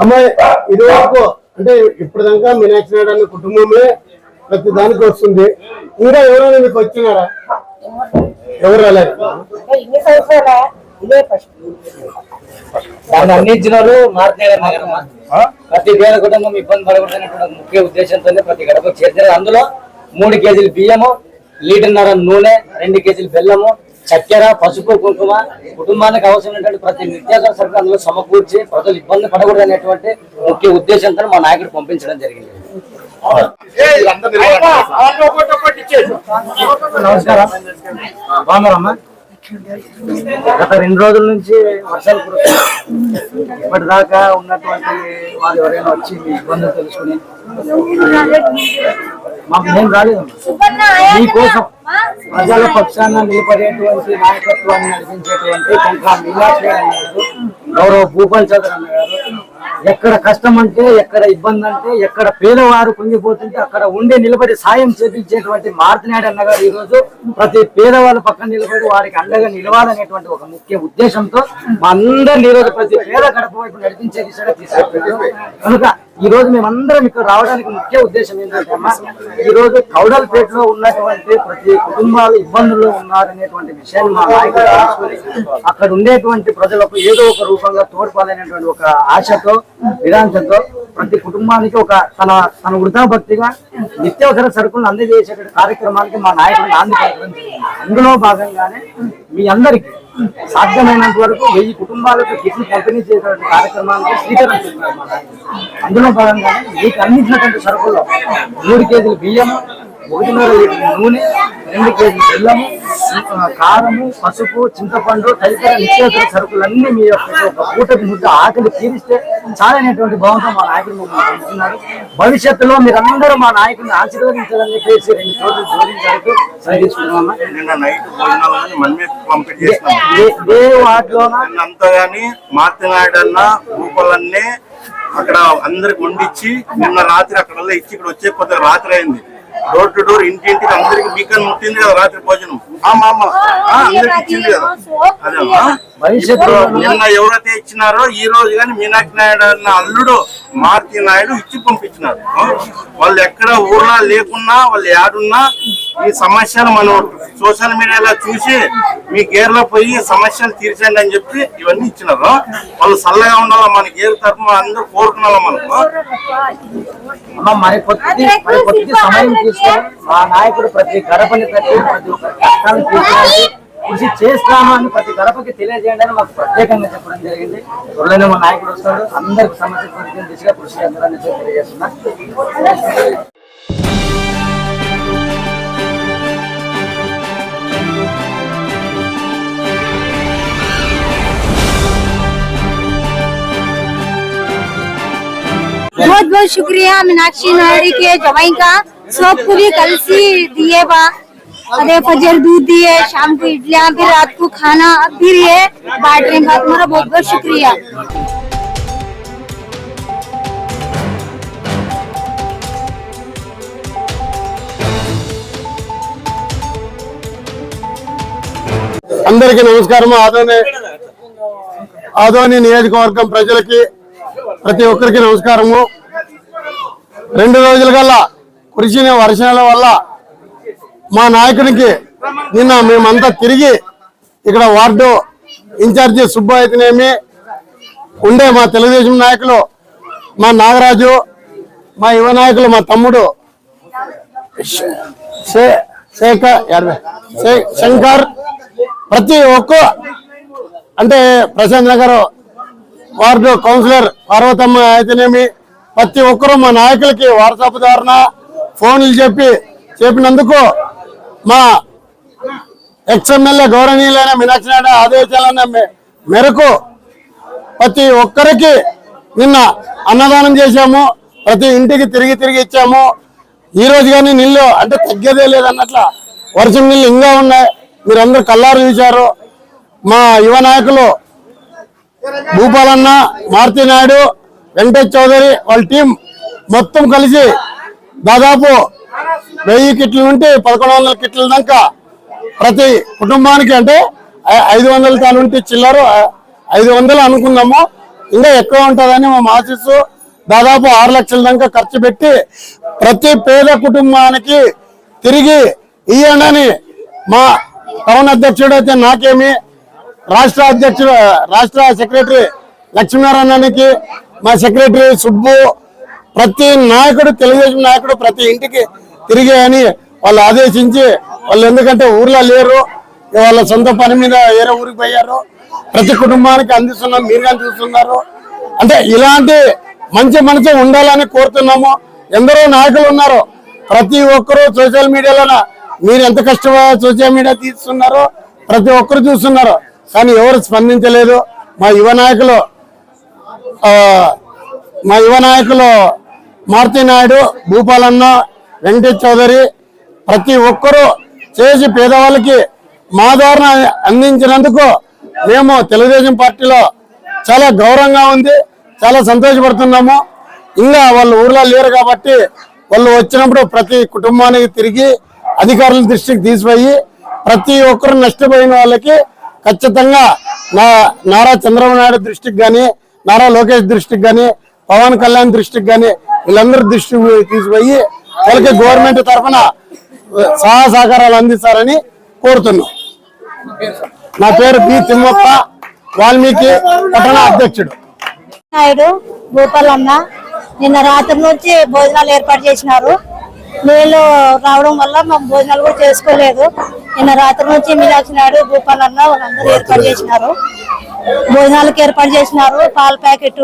అమ్మాయి ఇది వరకు అంటే ఇప్పటిదాకా మీనాక్షి నాయుడు అనే కుటుంబమే ప్రతి దానికి వస్తుంది. ఇంకా ఎవరైనా మీకు వచ్చినారా? ఎవరు రాలేదు? ఇన్ని సంవత్సరాల? ఇదే ఫస్ట్. దాన్ని అందించిన వాళ్ళు మార్చేయడం ప్రతి పేద కుటుంబం ఇబ్బంది పడకూడదనేటువంటి ముఖ్య ఉద్దేశంతోనే ప్రతి గడప చేర్చారు అందులో మూడు కేజీలు బియ్యము లీటర్న్నర నూనె రెండు కేజీలు బెల్లము చక్కెర పసుపు కుంకుమ కుటుంబానికి అవసరమైనటువంటి ప్రతి నిత్యావసర సరుకులు అందులో సమకూర్చి ప్రజలు ఇబ్బంది పడకూడదు అనేటువంటి ముఖ్య ఉద్దేశంతో మా నాయకుడు పంపించడం జరిగింది. నమస్కారం. బాగున్నారమ్మా? గత రెండు రోజుల నుంచి వర్షాలు కురుస్తున్నాయి. ఇప్పటిదాకా ఉన్నటువంటి వాళ్ళు ఎవరైనా వచ్చి ఇబ్బందులు తెలుసుకుని నేను రాలేదు. మీకోసం ప్రజల పక్షాన నిలబడేటువంటి నాయకత్వాన్ని నడిపించేటువంటి కొంక మీనాక్షి అన్నారు. గౌరవ భూపాల్ చౌదరి అన్న గారు. ఎక్కడ కష్టం అంటే ఎక్కడ ఇబ్బంది అంటే ఎక్కడ పేదవారు కుంగిపోతుంటే అక్కడ ఉండి నిలబడి సాయం చేపించేటువంటి మార్తినాయుడు అన్న గారు ఈ రోజు ప్రతి పేదవాళ్ళ పక్కన నిలబడి వారికి అండగా నిలవాలనేటువంటి ఒక ముఖ్య ఉద్దేశంతో మా అందరిని ఈ రోజు ప్రతి పేద గడప వైపు నడిపించే దిశగా తీసుకెళ్తారు కనుక ఈ రోజు మేమందరం ఇక్కడ రావడానికి ముఖ్య ఉద్దేశం ఏంటంటే అమ్మా ఈ రోజు కౌడలపేటలో ఉన్నటువంటి ప్రతి కుటుంబాలు ఇబ్బందుల్లో ఉన్నారనేటువంటి విషయాన్ని మా నాయకుడు అక్కడ ఉండేటువంటి ప్రజలకు ఏదో ఒక రూపంగా తోడ్పాలనేటువంటి ఒక ఆశతో నిరాంశంతో ప్రతి కుటుంబానికి ఒక తన తన వృధాభక్తిగా నిత్యావసర సరుకులను అందజేసే కార్యక్రమానికి మా నాయకులు నాంది పలకడం అందులో భాగంగానే మీ అందరికీ సాధ్యమైనంత వరకు వెయ్యి కుటుంబాలకు కిట్లు పంపిణీ చేసేటువంటి కార్యక్రమానికి శ్రీకారం మా నాయకులు అందులో భాగంగానే మీకు అందించినటువంటి సరుకుల్లో మూడు కేజీలు బియ్యము ఒకటిన్నర లీటర్ నూనె రెండు కేజీలు బెల్లము కారము పసుపు చింతపండు తదితర నిత్యావసర సరుకులన్నీ మీ యొక్క పూటకి ముద్ద ఆకలి తీరిస్తే చాలనేటువంటి భావంతో మా నాయకుడు మమ్మల్ని భవిష్యత్తులో మీరందరూ మా నాయకుడిని ఆశీర్వదించాలని చెప్పేసి రెండు రోజులు జోడించారు చేసినాం ఏ వాటిలోన నిన్నంతా గాని మార్తినాయుడు అన్న రూపాలన్నీ అక్కడ అందరికి వండిచ్చి నిన్న రాత్రి అక్కడ ఇచ్చి ఇక్కడ వచ్చే కొద్దిగా రాత్రి అయింది. డోర్ టు డోర్ ఇంటింటికి అందరికి మీకు ముట్టింది కదా రాత్రి భోజనం. అందరికి ఇచ్చింది కదా. భవిష్యత్తులో నిన్న ఎవరైతే ఇచ్చినారో ఈ రోజు కానీ మీనాక్షి నాయుడు అన్న అల్లుడు మారుతి నాయుడు ఇచ్చి పంపించినారు? వాళ్ళు ఎక్కడ ఊర్లో లేకున్నా వాళ్ళు ఏడున్నా ఈ సమస్యలు మనం సోషల్ మీడియాలో చూసి మీ గేర్లో పోయి సమస్యలు తీర్చండి అని చెప్పి ఇవన్నీ ఇచ్చినారు. వాళ్ళు చల్లగా ఉండాలా మన గేర్ తరఫున? అందరూ కోరుకున్నాం మనకు అమ్మ మరి కొద్ది మరి కొద్ది సమయం తీసుకొని మా నాయకుడు ప్రతి గడపని ప్రతి కష్టాన్ని తీర్చడానికి కృషి చేస్తాను అని ప్రతి గడపకి తెలియజేయండి అని మాకు ప్రత్యేకంగా చెప్పడం జరిగింది. త్వరలోనే మా నాయకుడు వస్తాడు. అందరికి సమస్య దిశగా కృషి చేస్తారని తెలియజేస్తున్నా. बहुत बहुत शुक्रिया मीनाक्षी नायडी के जवाई का सबको भी कल से दिए बा अरे फजर दूध दिए शाम को इडलियां फिर रात को खाना अब फिर ये बांट रहे हैं तुम्हारा बहुत बहुत शुक्रिया అందరికీ నమస్కారం ఆదోని ఆదోని నియోజకవర్గం ప్రజలకి ప్రతి ఒక్కరికి నమస్కారము. రెండు రోజుల కల్లా కురిసిన వర్షాల వల్ల మా నాయకునికి నిన్న మేమంతా తిరిగి ఇక్కడ వార్డు ఇన్ఛార్జి సుబ్బాయితనేమి ఉండే మా తెలుగుదేశం నాయకులు మా నాగరాజు మా యువ నాయకులు మా తమ్ముడు శే- శేఖర్ శంకర్ ప్రతి ఒక్క అంటే ప్రశాంత్ నగర్ వార్డు కౌన్సిలర్ పార్వతమ్మ అయితేనేమి ప్రతి ఒక్కరూ మా నాయకులకి వాట్సాప్ ద్వారా ఫోన్లు చెప్పి చెప్పినందుకు మా ఎక్స్ఎమ్మెల్యే గౌరవనీయులైన మీనాక్షి నాయుడు ఆదేశాలన్న మేరకు ప్రతి ఒక్కరికి నిన్న అన్నదానం చేశాము ప్రతి ఇంటికి తిరిగి తిరిగి ఇచ్చాము. ఈ రోజు కానీ నీళ్ళు అంటే తగ్గేదే లేదన్నట్ల వర్షం నీళ్ళు ఇంకా ఉన్నాయి. మీరందరూ కల్లారు చూశారు. మా యువ నాయకులు భూపాలన్న మారుతి నాయుడు వెంకటేష్ చౌదరి వాళ్ళ టీం మొత్తం కలిసి దాదాపు వెయ్యి కిట్ల నుండి పదకొండు వందల కిట్ల దాకా ప్రతి కుటుంబానికి అంటే ఐదు వందల తాను ఉంటే ఐదు వందలు అనుకున్నాము ఇంకా ఎక్కువ ఉంటుందని మేము ఆశిస్తూ దాదాపు ఆరు లక్షల దాకా ఖర్చు పెట్టి ప్రతి పేద కుటుంబానికి తిరిగి ఇయ్యండి మా టౌన్ అధ్యక్షుడు అయితే నాకేమి రాష్ట్ర అధ్యక్షుడు రాష్ట్ర సెక్రటరీ లక్ష్మీనారాయణకి మా సెక్రటరీ సుబ్బు ప్రతి నాయకుడు తెలుగుదేశం నాయకుడు ప్రతి ఇంటికి తిరిగాయని అని వాళ్ళు ఆదేశించి వాళ్ళు ఎందుకంటే ఊర్లో లేరు వాళ్ళ సొంత పని మీద వేరే ఊరికి పోయారు ప్రతి కుటుంబానికి అందిస్తున్నాం మీరు కానీ చూస్తున్నారు. అంటే ఇలాంటి మంచి మనసు ఉండాలని కోరుతున్నాము. ఎందరో నాయకులు ఉన్నారు. ప్రతి ఒక్కరూ సోషల్ మీడియాలో మీరు ఎంత కష్టపడి సోషల్ మీడియా తీస్తున్నారో ప్రతి ఒక్కరు చూస్తున్నారు. కానీ ఎవరు స్పందించలేదు. మా యువ నాయకులు మా యువ నాయకులు మారుతి నాయుడు భూపాలన్న వెంకటేష్ చౌదరి ప్రతి ఒక్కరూ చేసి పేదవాళ్ళకి మా మాధారణ అందించినందుకు మేము తెలుగుదేశం పార్టీలో చాలా గౌరవంగా ఉంది చాలా సంతోషపడుతున్నాము. ఇంకా వాళ్ళు ఊర్లో లేరు కాబట్టి వాళ్ళు వచ్చినప్పుడు ప్రతి కుటుంబానికి తిరిగి అధికారుల దృష్టికి తీసిపోయి ప్రతి ఒక్కరు నష్టపోయిన వాళ్ళకి ఖచ్చితంగా నా నారా చంద్రబాబు నాయుడు దృష్టికి కానీ నారా లోకేష్ దృష్టికి కానీ పవన్ కళ్యాణ్ దృష్టికి కానీ వీళ్ళందరి దృష్టికి తీసిపోయి వాళ్ళకి గవర్నమెంట్ తరఫున సహాయ సహకారాలు అందిస్తారని కోరుతున్నాం. నా పేరు పి తిమ్మప్ప వాల్మీకి పట్టణ అధ్యక్షుడు. నాయుడు భూపాలన్న నిన్న రాత్రి నుంచి భోజనాలు ఏర్పాటు చేసినారు. నీళ్ళు రావడం వల్ల మేము భోజనాలు కూడా చేసుకోలేదు. నిన్న రాత్రి నుంచి మీనాక్షి నాయుడు భూపాలన్న వాళ్ళందరూ ఏర్పాటు చేసినారు. భోజనాలకు ఏర్పాటు చేసినారు పాల ప్యాకెట్